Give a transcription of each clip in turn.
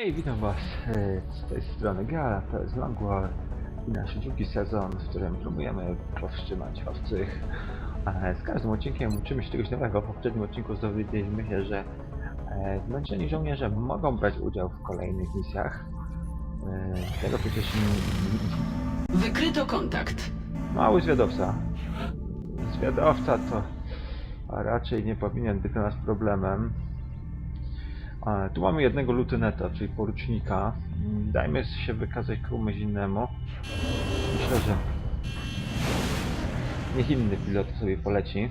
Hej, witam was e, z tej strony Gala, to jest Longwall i nasz drugi sezon, w którym próbujemy powstrzymać obcych. Z każdym odcinkiem uczymy się czegoś nowego. W poprzednim odcinku dowiedzieliśmy się, że e, zmęczeni żołnierze mogą brać udział w kolejnych misjach. E, Tego przecież Wykryto kontakt. mały zwiadowca. Zwiadowca to raczej nie powinien być dla nas problemem. A, tu mamy jednego lutyneta, czyli porucznika. Mm, Dajmy się wykazać komuś innemu. Myślę, że niech inny pilot sobie poleci.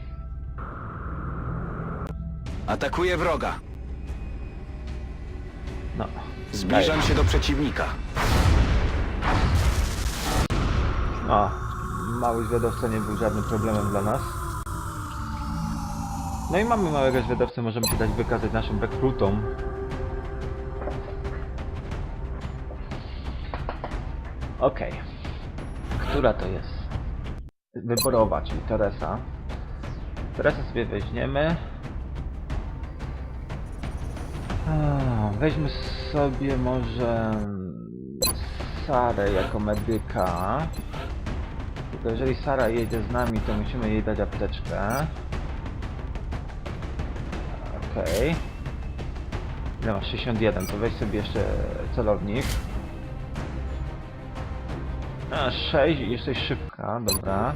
Atakuję wroga. No. Zbliżam się do przeciwnika. O, mały zwiadowca nie był żadnym problemem dla nas. No i mamy małego zwiadowcę, możemy się dać wykazać naszym rekrutom. Okej. Która to jest? Wyborowa, czyli Teresa. Teresę sobie weźmiemy. Weźmy sobie może Sarę jako medyka. Tylko jeżeli Sara jedzie z nami, to musimy jej dać apteczkę. Okej. Ile masz? 61, to weź sobie jeszcze celownik. A, 6 i jesteś szybka, dobra.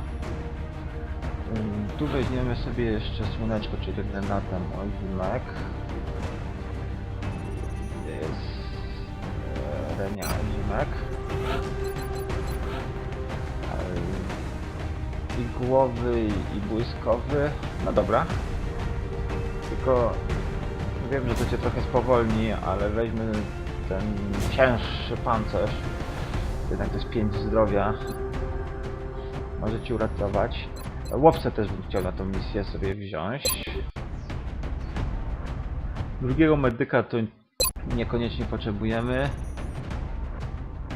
Tu weźmiemy sobie jeszcze słoneczko, czyli granatem olbrzymek. Gdzie jest e, Renia olbrzymek? E, Igłowy i błyskowy. No dobra. Tylko wiem, że to cię trochę spowolni, ale weźmy ten cięższy pancerz. Jednak to jest 5 zdrowia. Może ci uratować. Łowcę też bym chciał na tą misję sobie wziąć. Drugiego medyka to niekoniecznie potrzebujemy.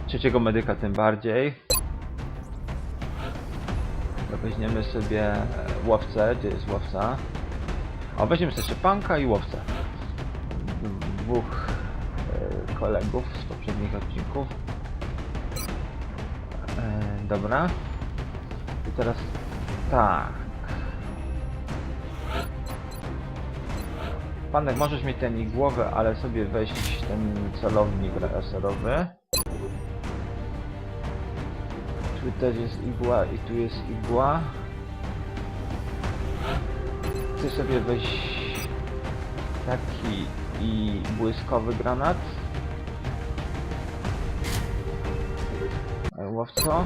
Trzeciego medyka tym bardziej. Weźmiemy sobie łowcę. Gdzie jest łowca? O, weźmiemy sobie panka i łowcę. Dwóch e, kolegów z poprzednich odcinków. E, dobra. I teraz tak. Panek, możesz mieć ten igłowy, ale sobie weź ten celownik laserowy. Tu też jest igła i tu jest igła. Ty sobie weź taki i błyskowy granat. Łowco.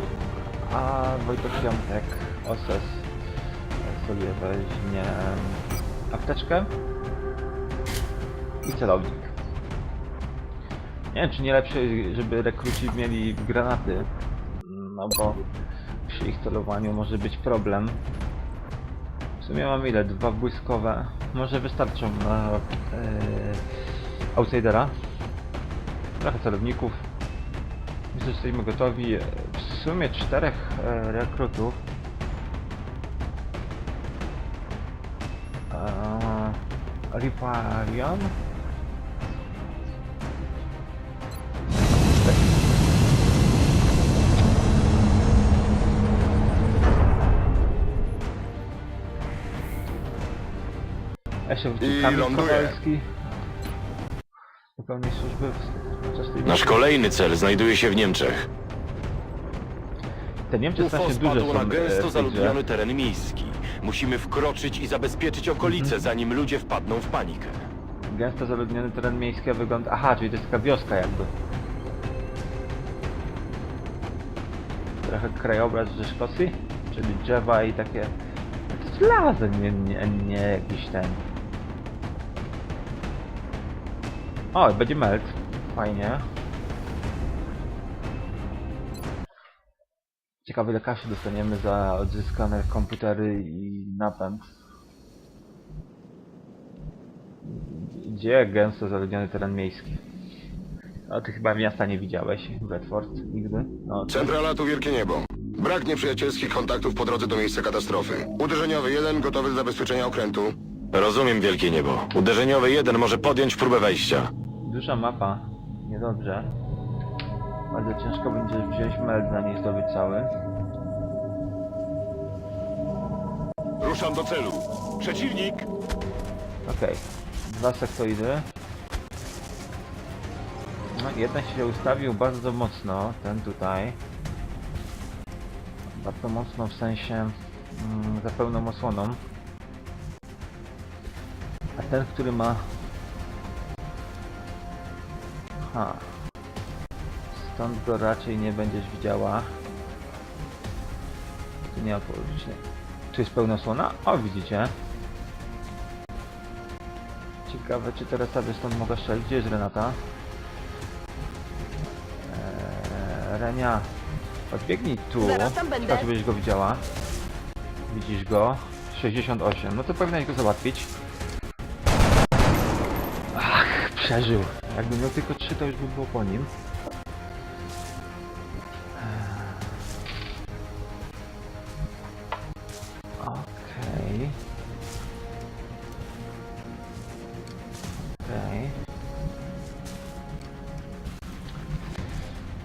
A Wojtek Piątek, OSES sobie weźmie apteczkę i celownik. Nie wiem, czy nie lepsze, żeby rekruci mieli granaty, no bo przy ich celowaniu może być problem. W sumie mam ile? Dwa błyskowe. Może wystarczą na e, outsidera. Trochę celowników. Myślę, że jesteśmy gotowi. W sumie czterech e, rekrutów. E, Riparion. Jeszcze wrócił I Kamil. Kowalski. Do pełnej służby podczas tej Nasz kolejny cel znajduje się w Niemczech. Te Niemcy UFO strasznie duże spadło są na e, w gęsto tej grze. zaludniony teren miejski. Musimy wkroczyć i zabezpieczyć okolice, zanim ludzie wpadną w panikę. Gęsto zaludniony teren miejski a wygląda... Aha, czyli to jest taka wioska jakby. Trochę krajobraz ze Szkocji? Czyli drzewa i takie... To jest las, a nie, nie, nie jakiś ten... O, będzie melt. Fajnie. Ciekawe ile kasy dostaniemy za odzyskane komputery i napęd. Gdzie gęsto zaludniony teren miejski? A ty chyba miasta nie widziałeś, Bedford, nigdy? No, to... Centrala tu wielkie niebo. Brak nieprzyjacielskich kontaktów po drodze do miejsca katastrofy. Uderzeniowy jeden gotowy do zabezpieczenia okrętu. Rozumiem wielkie niebo. Uderzeniowy jeden może podjąć próbę wejścia. Duża mapa. Niedobrze. Bardzo ciężko będzie wziąć meld, na niej zdobyć cały. Ruszam do celu. Przeciwnik! Okej, dwa sektoidy. No, jeden się ustawił bardzo mocno, ten tutaj. Bardzo mocno w sensie mm, za pełną osłoną. A ten, który ma... Ha. Stąd go raczej nie będziesz widziała. Tu nie ma. Tu jest pełna osłona? O, widzicie. Ciekawe, czy teraz sobie stąd mogę strzelić. Gdzie jest Renata? Eee, Renia, podbiegnij tu. Zaraz tam będę. Tak, żebyś go widziała. Widzisz go? 68. No to powinnaś go załatwić. Ach, przeżył. Jakby miał tylko 3, to już by było po nim. Okej. Okej.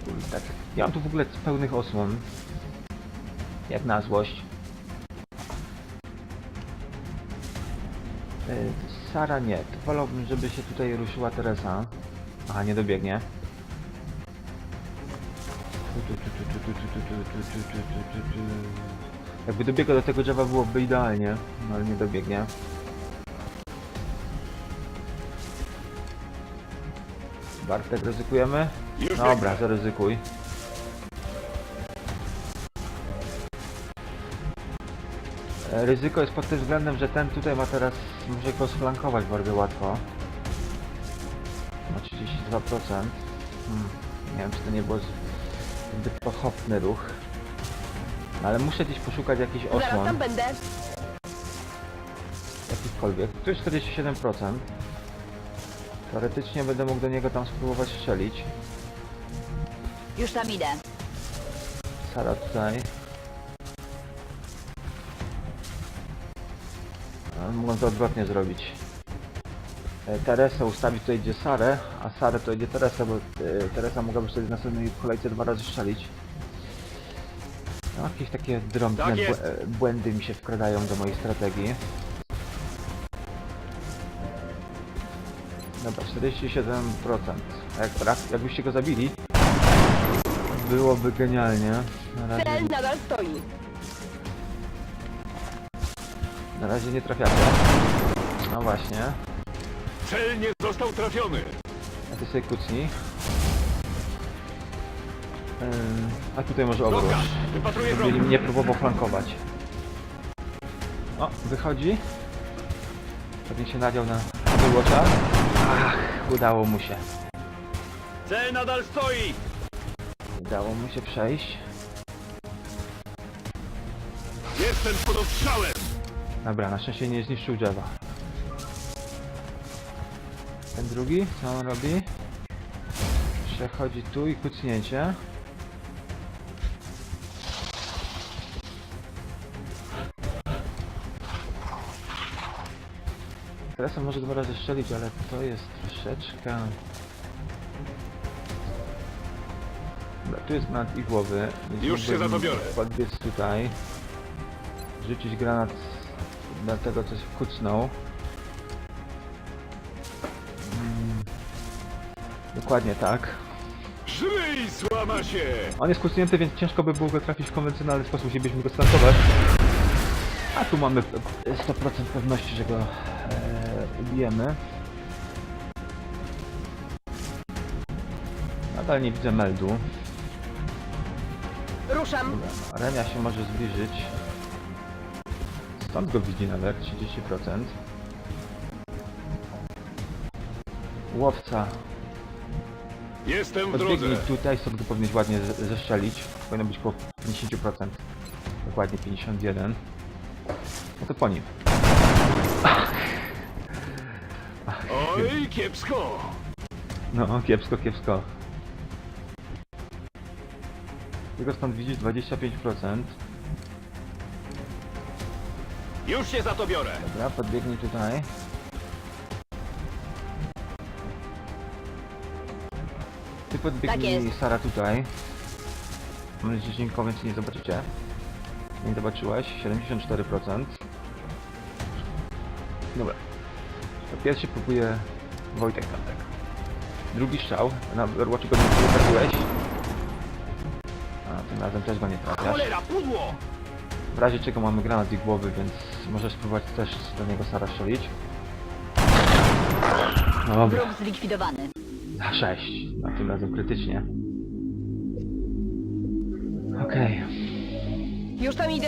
Kurde, tak. Ja mam tu w ogóle pełnych osłon. Jak na złość. Sara nie. To wolałbym, żeby się tutaj ruszyła Teresa. Aha, nie dobiegnie. Jakby dobiegła do tego drzewa byłoby idealnie, no ale nie dobiegnie. Bartek, ryzykujemy? Dobra, zaryzykuj. Ryzyko jest pod tym względem, że ten tutaj ma teraz, może go sflankować bardzo łatwo. Ma 32%. Hmm. Nie wiem, czy to nie był zbyt pochopny ruch. No, ale muszę gdzieś poszukać jakichś Zaraz osłon, tam będę. jakichkolwiek. Tu jest 47%. Teoretycznie będę mógł do niego tam spróbować strzelić. Już tam idę. Sara tutaj. A, Mogą to odwrotnie zrobić. E, Teresę ustawić tutaj gdzie Sarę, a Sarę to idzie Teresę, bo e, Teresa mogłaby wtedy w następnej kolejce dwa razy strzelić. No, jakieś takie drobne Tak e, błędy mi się wkradają do mojej strategii. Dobra, 47%. A jak, jakbyście go zabili, byłoby genialnie. Na razie, Cel nadal stoi. Na razie nie trafiacie. No właśnie. Cel nie został trafiony. A ty sobie kucnij. Ym, a tutaj może wypatruję Żeby wroga. mnie próbował flankować. O, wychodzi. Pewnie się nadział na wyłocza. Ach, udało mu się. Cel nadal stoi. Udało mu się przejść. Jestem pod ostrzałem. Dobra, na szczęście nie zniszczył drzewa. Ten drugi, co on robi? Przechodzi tu i kucnięcie. Teraz on może dwa razy strzelić, ale to jest troszeczkę... Dobra, tu jest granat i głowy. Już się za to biorę. Podbiec tutaj. Rzucić granat na tego, co się kucnął. Mm, Dokładnie tak. Żyj, złama się. On jest kucnięty, więc ciężko by było go trafić w konwencjonalny sposób, musielibyśmy go stankować. A tu mamy e, 100% pewności, że go e, ubijemy. Nadal nie widzę meldu. Ruszam. Renia się może zbliżyć. Stąd go widzi nawet, 30%. Łowca Jestem w Podbiegnij drodze. tutaj, stąd go powinieneś ładnie z- zeszczelić. Powinno być około 50%. Dokładnie 51. No to po nim. Oj, kiepsko. No, kiepsko, kiepsko. Tylko stąd widzisz 25%. Już się za to biorę. Dobra, podbiegnij tutaj. Ty Tak podbiegnij jest. Sara tutaj. Mam nadzieję, że nikogo więcej nie zobaczycie. Nie zobaczyłaś? 74%. Dobra. To pierwszy próbuje Wojtek Kantek. Drugi strzał. Na Overwatchu go nie trafiłeś. A tym razem też go nie trafiasz. Cholera, pudło! W razie czego mamy granat i głowy, więc możesz spróbować też do niego Sara strzelić. Dobra. Wróg zlikwidowany. Na 6. A tym razem krytycznie. Okej. Już tam idę.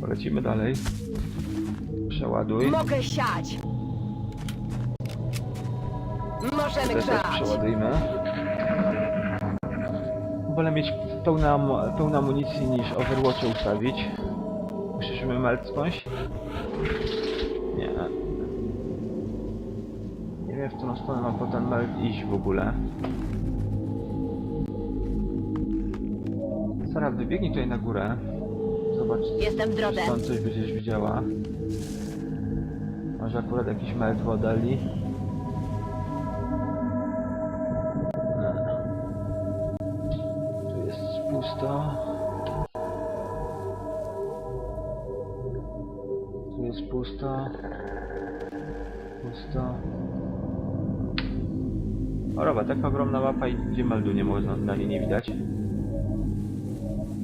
Polecimy dalej. Przeładuj. Mogę siać. Możemy Też grzać. przeładujmy. Wolę mieć pełne, amu- pełne amunicji niż Overwatcha ustawić. Musimy skądś? Nie. Nie wiem w którą stronę mam potem melt iść w ogóle. Sara, wybiegnij tutaj na górę. Zobacz, Jestem w drodze. stąd coś będziesz widziała. Może akurat jakiś melt w oddali. Tu jest pusto. Pusto. Pusto. Choroba, taka ogromna mapa i gdzie meldu nie można, na niej nie widać.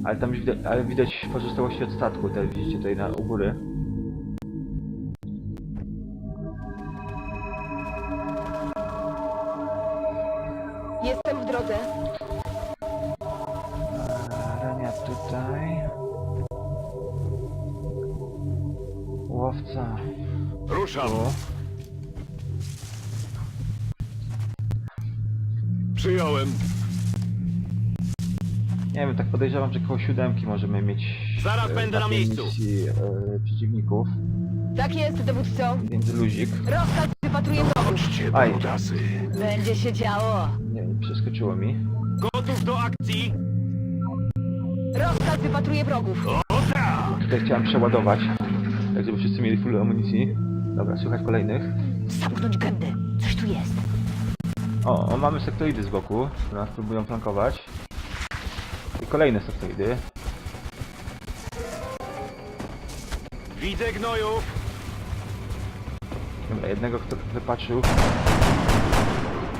Ale tam widać, ale widać pozostałości od statku, te widzicie tutaj na u góry. Nie wiem, tak podejrzewam, że koło siódemki możemy mieć Zaraz e, będę na takiej miejscu. misji e, przeciwników, Tak jest, dowódco. więc luzik. Rozkaz wypatruję wrogów. Chodźcie, Aj. brudasy. Będzie się działo. Nie, przeskoczyło mi. Gotów do akcji? Rozkaz wypatruję wrogów. O tak! Tutaj chciałem przeładować, tak żeby wszyscy mieli full amunicji. Dobra, słychać kolejnych. Zamknąć gębę. Coś tu jest. O, o mamy sektoidy z boku, które nas próbują flankować. Kolejne sektoidy. Widzę gnojów. Dobra, jednego, kto wypatrzył.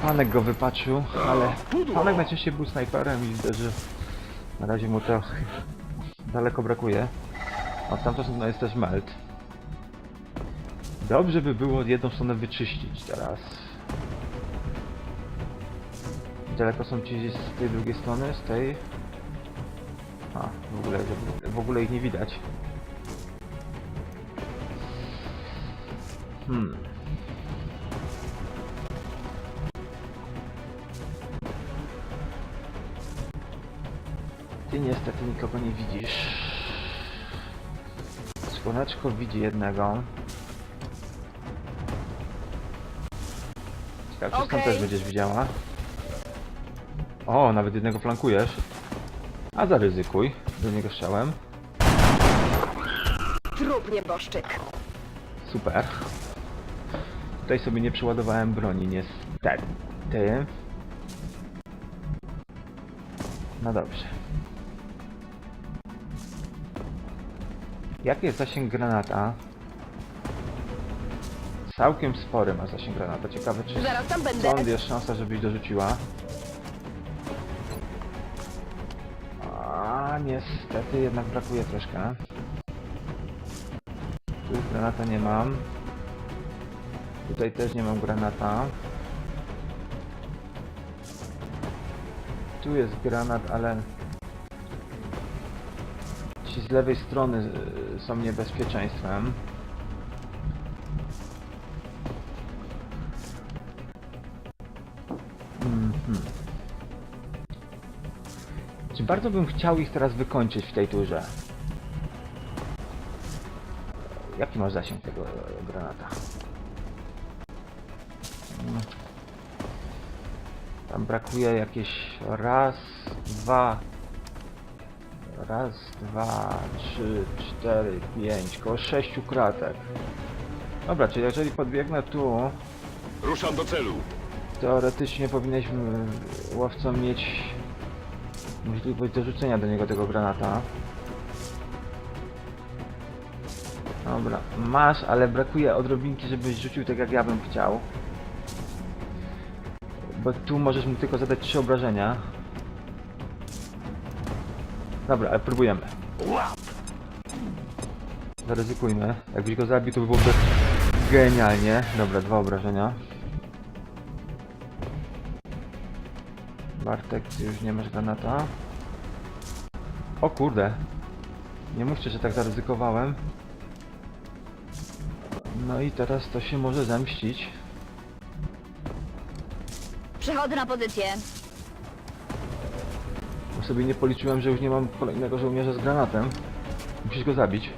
Panek go wypatrzył, ale. Panek najczęściej był snajperem i widzę, że na razie mu to daleko brakuje. A w tamtą stronę jest też melt. Dobrze by było jedną stronę wyczyścić teraz. Daleko są ci z tej drugiej strony, z tej... A, w ogóle, w ogóle ich nie widać. Hmm. Ty niestety nikogo nie widzisz. Słoneczko widzi jednego. Ciekawe, czy stąd Okej. też będziesz widziała. O, nawet jednego flankujesz. A zaryzykuj. Do niego strzałem. Trup nieboszczyk. Super. Tutaj sobie nie przeładowałem broni, niestety. No dobrze. Jaki jest zasięg granata? Całkiem spory ma zasięg granata. Ciekawe czy Zaraz tam będę. stąd jest szansa, żebyś dorzuciła. Niestety jednak brakuje troszkę. Tu już granata nie mam. Tutaj też nie mam granata. Tu jest granat, ale ci z lewej strony y, są niebezpieczeństwem. Bardzo bym chciał ich teraz wykończyć w tej turze? Jaki masz zasięg tego e, granata? Mm. Tam brakuje jakieś raz, dwa, raz, dwa, trzy, cztery, pięć, koło sześciu kratek. Dobra, czyli jeżeli podbiegnę tu, Ruszam do celu. teoretycznie powinniśmy łowcą mieć możliwość dorzucenia do niego tego granata. Dobra, masz, ale brakuje odrobinki, żebyś rzucił tak jak ja bym chciał. Bo tu możesz mu tylko zadać trzy obrażenia. Dobra, ale próbujemy. Zaryzykujmy. Jakbyś go zabił, to by byłoby genialnie. Dobra, dwa obrażenia. Bartek, ty już nie masz granata. O kurde. Nie mówcie, że tak zaryzykowałem. No i teraz to się może zemścić. Przechodzę na pozycję. Bo sobie nie policzyłem, że już nie mam kolejnego żołnierza z granatem. Musisz go zabić.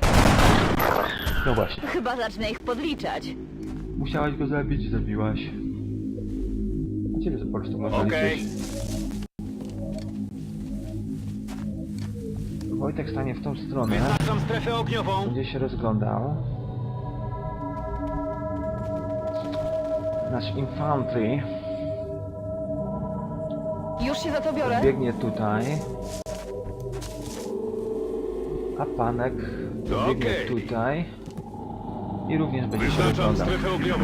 No właśnie. Chyba zacznę ich podliczać. Musiałaś go zabić, zabiłaś. A ciebie to po prostu można Okej. liczyć. Wojtek stanie w tą stronę. Wyznaczam strefę ogniową. Będzie się rozglądał. Nasz infantry Już się za to biorę. biegnie tutaj. A panek biegnie Okej. tutaj. I również będzie się Wyznaczam rozglądał. strefę ogniową.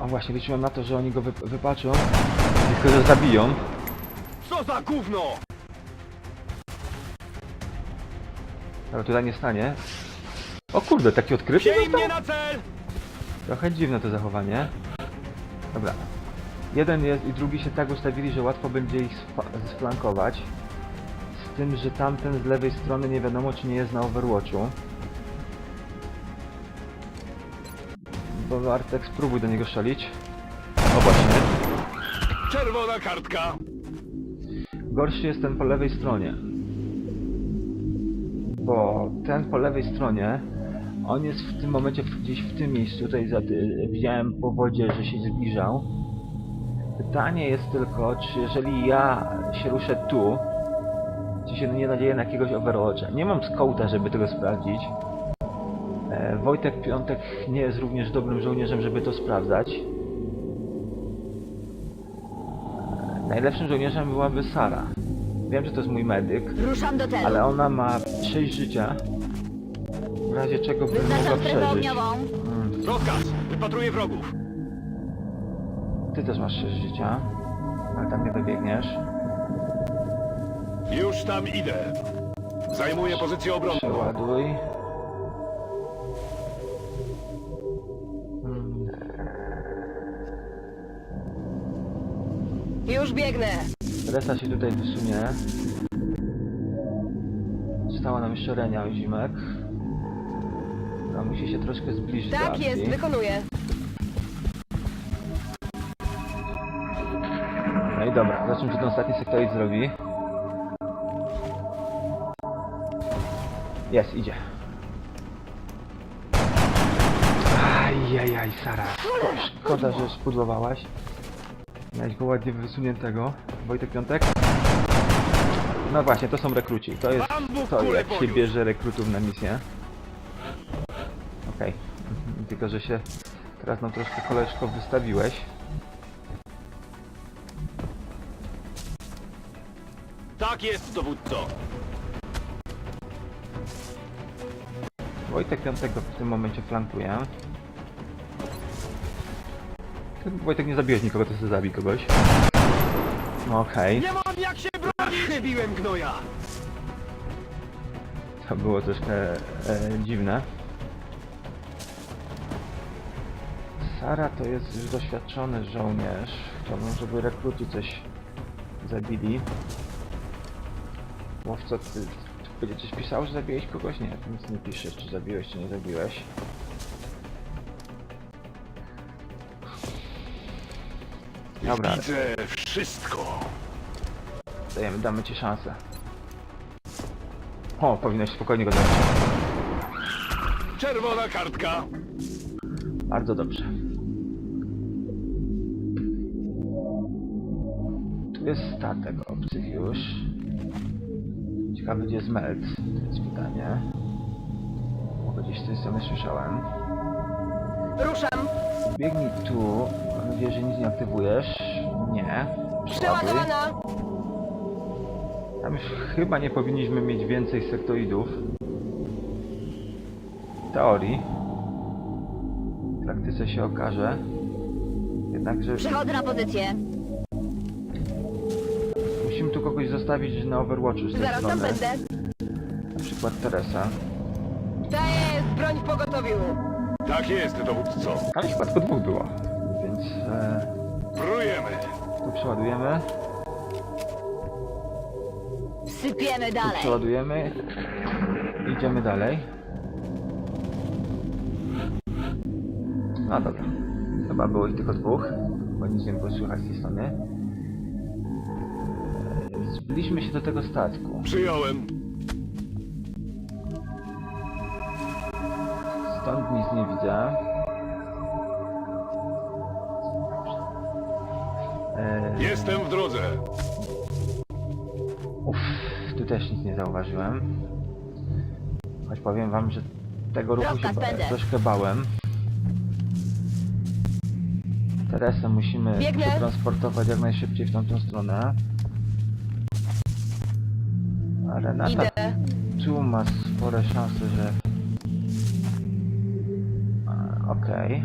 O właśnie, liczyłem na to, że oni go wy wypatrzą. Tylko, że zabiją. Co za gówno! Ale tutaj nie stanie. O kurde, taki odkryty został? na cel! Trochę dziwne to zachowanie. Dobra. Jeden jest i drugi się tak ustawili, że łatwo będzie ich sfa- sflankować. Z tym, że tamten z lewej strony nie wiadomo czy nie jest na Overwatchu. Bo Bartek spróbuj do niego szalić. O właśnie. Czerwona kartka. Gorszy jest ten po lewej stronie. Bo ten po lewej stronie, on jest w tym momencie gdzieś w tym miejscu, tutaj ty- widziałem po wodzie, że się zbliżał. Pytanie jest tylko, czy jeżeli ja się ruszę tu, czy się nie nadzieję na jakiegoś Overwatcha. Nie mam skouta, żeby tego sprawdzić. E, Wojtek Piątek nie jest również dobrym żołnierzem, żeby to sprawdzać. Najlepszym żołnierzem byłaby Sara. Wiem, że to jest mój medyk, Ruszam do celu. ale ona ma 6 życia. W razie czego by mogła Wyznaczam strefę przeżyć. ogniową. Mm, Rozkaz. Wypatruję wrogów. Ty też masz 6 życia, ale tam nie dobiegniesz. Już tam idę. Zajmuję pozycję obronną. Przeładuj. Mm, Już biegnę. Resa się tutaj wysunie. Została nam jeszcze Renia Zimek. Która musi się troszkę zbliżyć do Tak akcji. jest, wykonuję. No i dobra, zobaczymy, czy ten ostatni sektoid zrobi. Jest, idzie. Ajajaj, Sara. Szkoda, że spudłowałaś. Miałeś go ładnie wysuniętego. Wojtek Piątek? No właśnie, to są rekruci. To jest to, jak się bierze rekrutów na misję. Okej. Mhm, Tylko, że się teraz nam troszkę koleżko wystawiłeś. Tak jest, dowódco. Wojtek Piątego w tym momencie flankuje. Ty, Wojtek nie zabiłeś nikogo, to sobie zabij kogoś. No Okej, Nie mam jak się bronić! Chybiłem gnoja! to było troszkę e, dziwne. Sara to jest już doświadczony żołnierz. Chciałbym, żeby rekruci coś zabili. Łowco, ty, ty będzie coś pisało, że zabiłeś kogoś? Nie, ty nic nie piszesz, czy zabiłeś, czy nie zabiłeś. Dobra, Widzę wszystko. dajemy, damy ci szansę. O, powinnoś spokojnie go dać. Czerwona kartka. Bardzo dobrze. Tu jest statek obcych już. Ciekawy gdzie jest Melt, to jest pytanie. Bo gdzieś z tej strony słyszałem. Ruszam. Biegnij tu. Mam nadzieję, że nic nie aktywujesz. Nie. Przeładowana! Tam już chyba nie powinniśmy mieć więcej sektoidów. W teorii. W praktyce się okaże. Jednakże Przechodzę na pozycję. musimy tu kogoś zostawić na Overwatchu z tej Zaraz tam strony. będę. Na przykład Teresa. Ta jest broń w pogotowiu. Tak jest, dowódco. Ale chyba tylko dwóch było. Więc e, Prujemy. tu przeładujemy. Sypiemy Tu dalej. przeładujemy. Idziemy dalej. No dobra. Chyba było ich tylko dwóch, bo nic nie było słychać z tej strony. E, Zbliżmy się do tego statku. Przyjąłem. Stąd nic nie widzę. E, Jestem w drodze. Uff, tu też nic nie zauważyłem. Choć powiem wam, że tego ruchu się ba- troszkę bałem. Teresę musimy Biegnę. przetransportować jak najszybciej w tamtą stronę. A Renata Idę. tu ma spore szanse, że... A, Okej.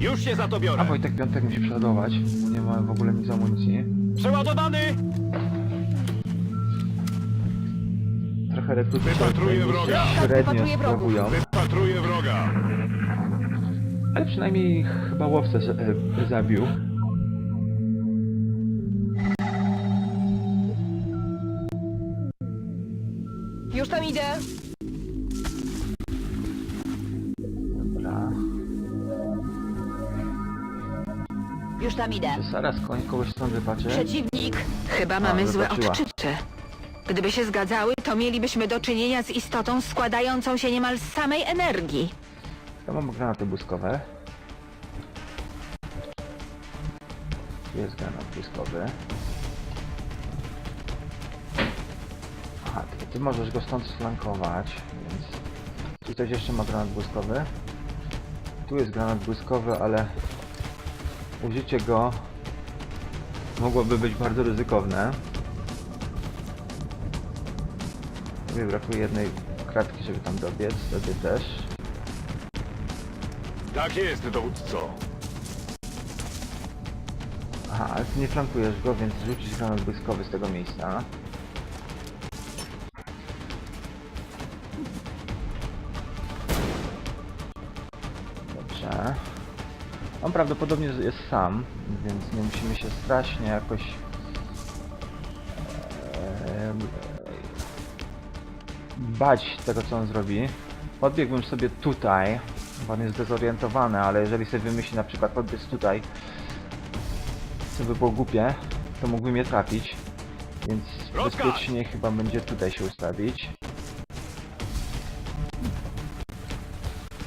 Już się za to A biorę. Wojtek Piątek musi przeładować, bo nie ma w ogóle nic amunicji. Przeładowany. Trochę rekrutów Wypatruję wroga. średnio Wypatruję wrogów. sprawują. Wypatruję wroga. Ale przynajmniej chyba łowcę z- e, zabił. Już tam idę. Dobra. Już tam idę. Czy zaraz koń kogoś stąd wypaczy? Przeciwnik. Chyba mamy złe zobaczyła. odczyty. Gdyby się zgadzały, to mielibyśmy do czynienia z istotą składającą się niemal z samej energii. Ja mam granaty błyskowe. Tu jest granat błyskowy. Ty, możesz go stąd sflankować, więc... Tu ktoś jeszcze ma granat błyskowy. Tu jest granat błyskowy, ale... Użycie go... Mogłoby być bardzo ryzykowne. Mi brakuje jednej kratki, żeby tam dobiec, wtedy też. Tak jest, dowódco. Aha, ale ty nie flankujesz go, więc rzucisz granat błyskowy z tego miejsca. Prawdopodobnie jest sam, więc nie musimy się strasznie jakoś... bać tego, co on zrobi. Podbiegłbym sobie tutaj, bo on jest zdezorientowany, ale jeżeli sobie wymyśli na przykład podbiec tutaj, co by było głupie, to mógłbym mnie trafić. Więc bezpiecznie chyba będzie tutaj się ustawić.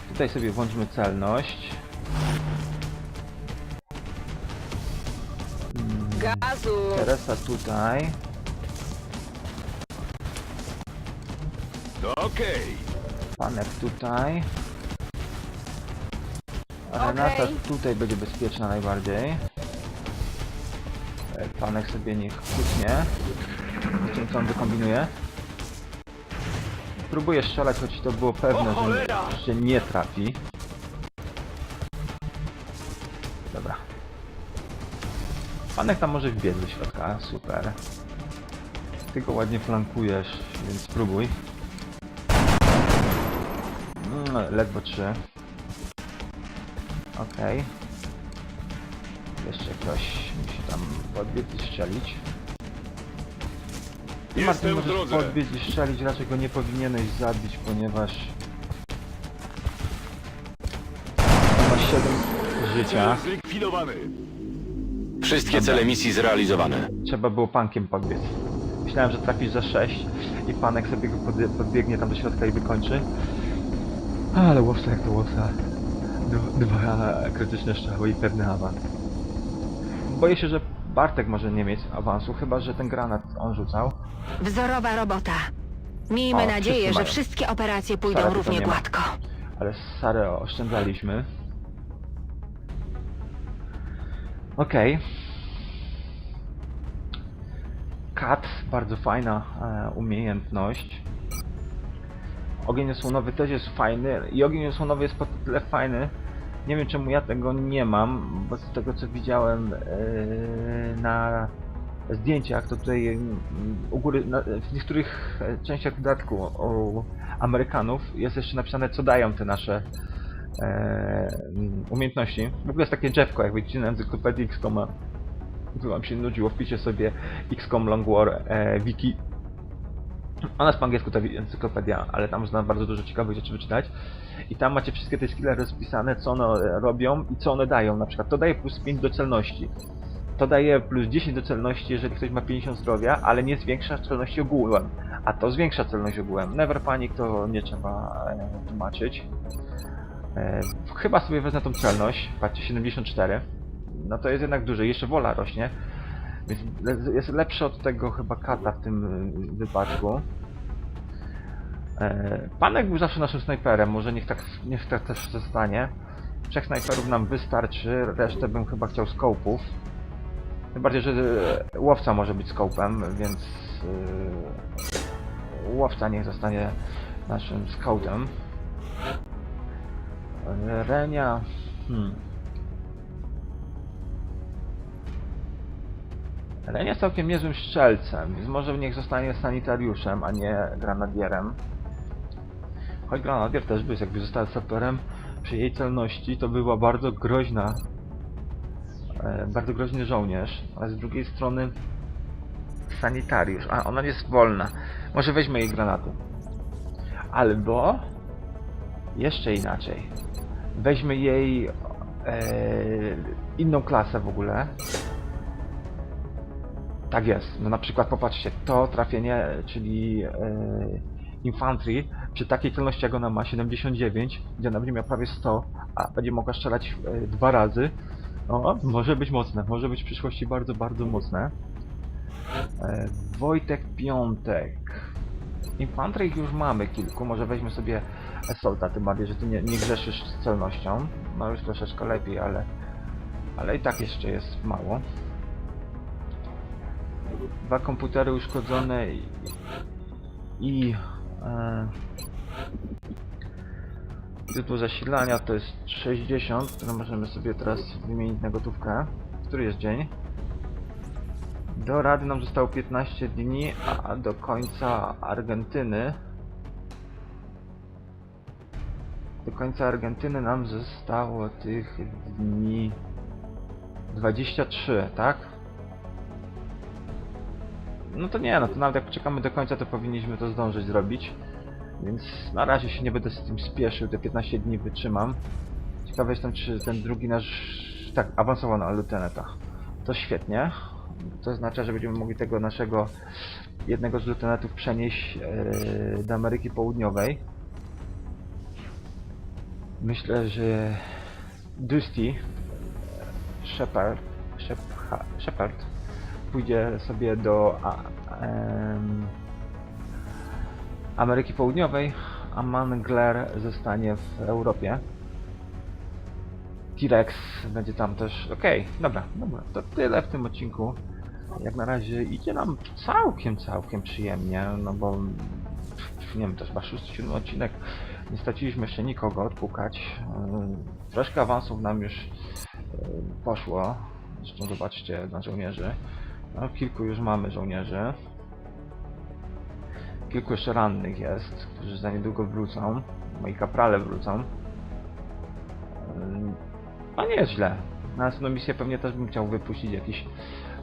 Tutaj sobie włączmy celność. Gazu. Teresa tutaj. Okej. Panek tutaj. Renata Okej. tutaj będzie bezpieczna najbardziej. E, Panek sobie niech kucnie. Zobaczymy co on wykombinuje. Próbuję strzelać, choć to było pewne, O że, cholera! że nie trafi. Panek tam może wbiec do środka, super. Ty go ładnie flankujesz, więc spróbuj. Mm, ledwo trzy. Okej. Jeszcze ktoś musi tam podbiec i strzelić. Ty, Martin, możesz drodze. podbiec i strzelić, raczej go nie powinieneś zabić, ponieważ... Masz 7 życia. Zlikwidowany. Wszystkie cele misji zrealizowane. Trzeba było pankiem podbiec. Myślałem, że trafisz za 6 i panek sobie go podbie- podbiegnie tam do środka i wykończy. Ale łowca jak to łowca. Dwa, dwa krytyczne strzały i pewny awans. Boję się, że Bartek może nie mieć awansu, chyba że ten granat on rzucał. Wzorowa robota. Miejmy O, nadzieję, że mają. wszystkie operacje pójdą równie nie ma. gładko. Ale Sarę oszczędzaliśmy. Okej. Kat, bardzo fajna e, umiejętność. Ogień osłonowy też jest fajny i ogień osłonowy jest po tyle fajny. Nie wiem czemu ja tego nie mam, bo z tego co widziałem e, na zdjęciach, to tutaj u góry, na, w niektórych e, częściach dodatku u Amerykanów jest jeszcze napisane co dają te nasze umiejętności. W ogóle jest takie drzewko, jak widzicie na encyklopedii XCOM. Gdy wam się nudziło, wpiszcie sobie XCOM Long War e, wiki. Ona jest po angielsku wi- encyklopedia, ale tam można bardzo dużo ciekawych rzeczy wyczytać. I tam macie wszystkie te skille rozpisane, co one robią i co one dają. Na przykład to daje plus 5 do celności. To daje plus 10 do celności, jeżeli ktoś ma 50 zdrowia, ale nie zwiększa celności ogółem. A to zwiększa celność ogółem. Never Panic to nie trzeba e, tłumaczyć. E, chyba sobie wezmę tą celność. Patrzcie, 74. No to jest jednak duże. Jeszcze wola rośnie. Więc jest lepsze od tego chyba kata w tym y, wypadku. E, Panek był zawsze naszym snajperem, może niech tak, niech tak też zostanie. Trzech snajperów nam wystarczy, resztę bym chyba chciał skopów. Tym bardziej, że e, łowca może być skopem, więc e, łowca niech zostanie naszym scoutem. Renia... Hmm. Ren jest całkiem niezłym strzelcem, więc może niech zostanie sanitariuszem, a nie granadierem. Choć granadier też by, jakby został saperem przy jej celności, to była bardzo groźna, e, bardzo groźny żołnierz, ale z drugiej strony sanitariusz, a ona jest wolna. Może weźmy jej granaty. Albo jeszcze inaczej. Weźmy jej e, inną klasę w ogóle. Tak jest. No na przykład popatrzcie, to trafienie, czyli e, infantry, przy takiej celności jak ona ma, 79, gdzie ona będzie miała prawie 100, a będzie mogła strzelać e, dwa razy, o, może być mocne, może być w przyszłości bardzo, bardzo mocne. E, Wojtek Piątek. Infantry już mamy kilku, może weźmy sobie Assaulta, tym bardziej, że ty nie, nie grzeszysz z celnością. No już troszeczkę lepiej, ale, ale i tak jeszcze jest mało dwa komputery uszkodzone i, i e, tytuł zasilania to jest 60, które możemy sobie teraz wymienić na gotówkę. Który jest dzień? Do rady nam zostało 15 dni, a do końca Argentyny do końca Argentyny nam zostało tych dni 23, tak? No to nie, no to nawet jak czekamy do końca, to powinniśmy to zdążyć zrobić. Więc na razie się nie będę z tym spieszył, te 15 dni wytrzymam. Ciekawe jestem, czy ten drugi nasz... Tak, awansował na luteneta. To świetnie. To oznacza, że będziemy mogli tego naszego jednego z lutenetów przenieść e, do Ameryki Południowej. Myślę, że Dusty Shepard, Shepard pójdzie sobie do Ameryki Południowej, a Mangler zostanie w Europie. T-Rex będzie tam też. Okej, dobra, dobra. To tyle w tym odcinku. Jak na razie idzie nam całkiem, całkiem przyjemnie, no bo nie wiem, to chyba szósty, siódmy odcinek. Nie straciliśmy jeszcze nikogo odpukać. Yy, Troszkę awansów nam już yy, poszło. Zresztą zobaczcie na żołnierzy. No, kilku już mamy żołnierzy. Kilku jeszcze rannych jest, którzy za niedługo wrócą. Moi kaprale wrócą. Ym, A nie jest źle. Na następną misję pewnie też bym chciał wypuścić jakiś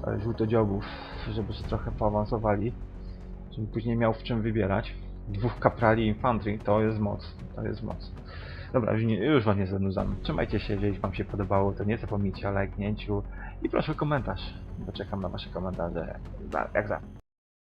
e, żółtodziobów, żeby się trochę poawansowali. Żebym później miał w czym wybierać. Dwóch kaprali infantry, to jest moc. To jest moc. Dobra, już, nie, już nie zanudzam. Trzymajcie się, jeżeli wam się podobało, to nie zapomnijcie o lajknięciu i proszę o komentarz. Bo czekam na wasze komentarze, za- jak zawsze.